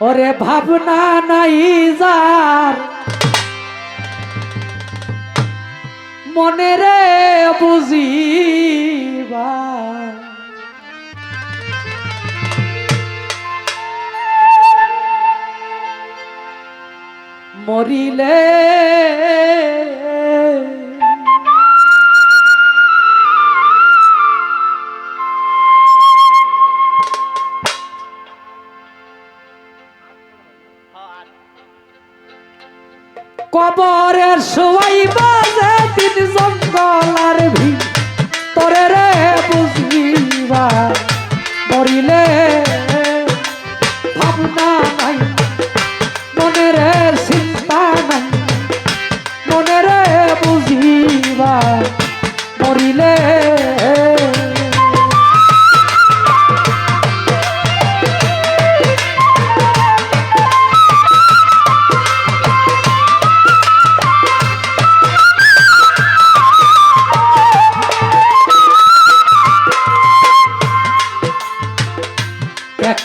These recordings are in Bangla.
ওরে ভাবনা নাই যার। মনে রে বুঝিবা মরিলে কবরের সবাই বাজে তিন জঙ্গল আর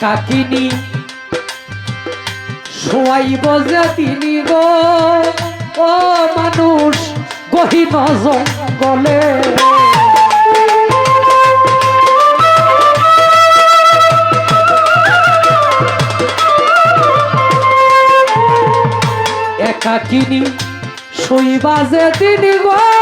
একাকিনী শোয়াইব যে তিনি গো। ও মানুষ গহীন জঙ্গলে। একাকিনী শোইবা যে তিনি গো।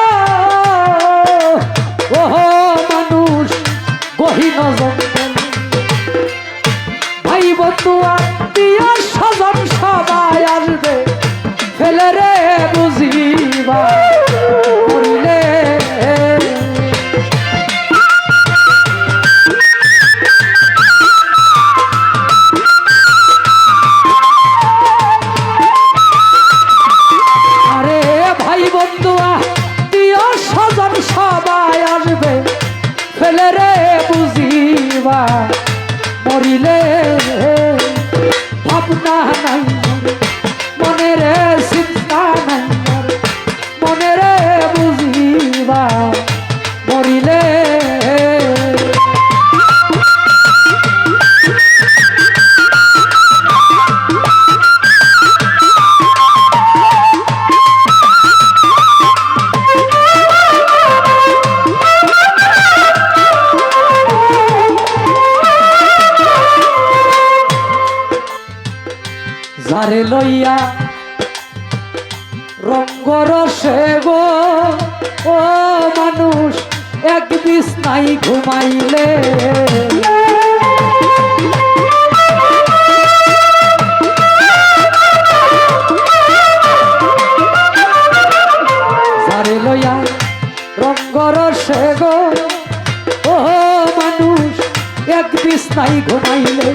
লইয়া রঙ্গর সে গো, ও মানুষ এক বিছনাই ঘুমাইলে। লইয়া রঙ্গর সে গো, ও মানুষ এক বিছনাই ঘুমাইলে।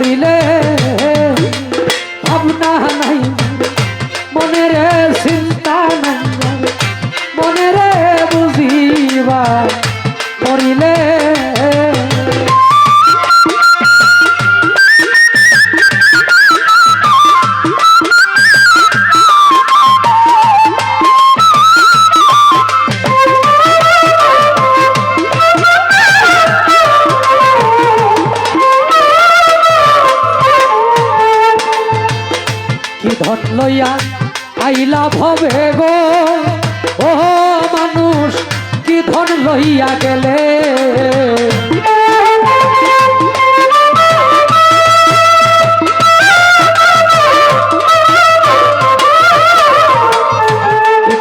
মরিলে ভাবনা নাই ধন লইয়া আইলা ভবে গো। ও মানুষ, কি ধন লইয়া গেলে?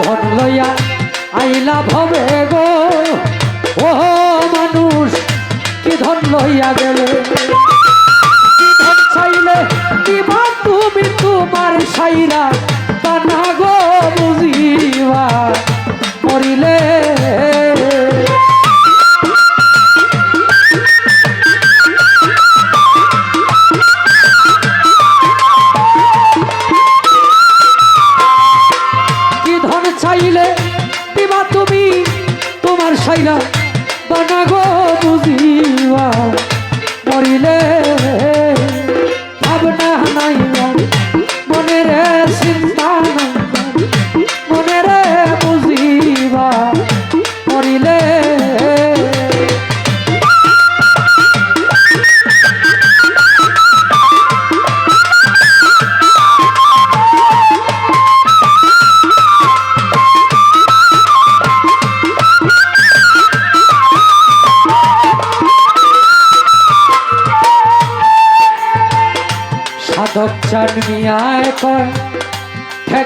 ধন লইয়া আইলা ভবে গো? ও মানুষ, কি ধন লইয়া গেলে? খাইরা পানা গো বুঝিবা মরিলে। কি ধন চাইলে পিবা তুমি তোমার সাইরা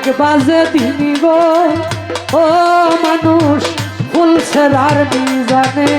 ঠেক বাজে তিনি গো ও মানুষ ফুল সেরার জানে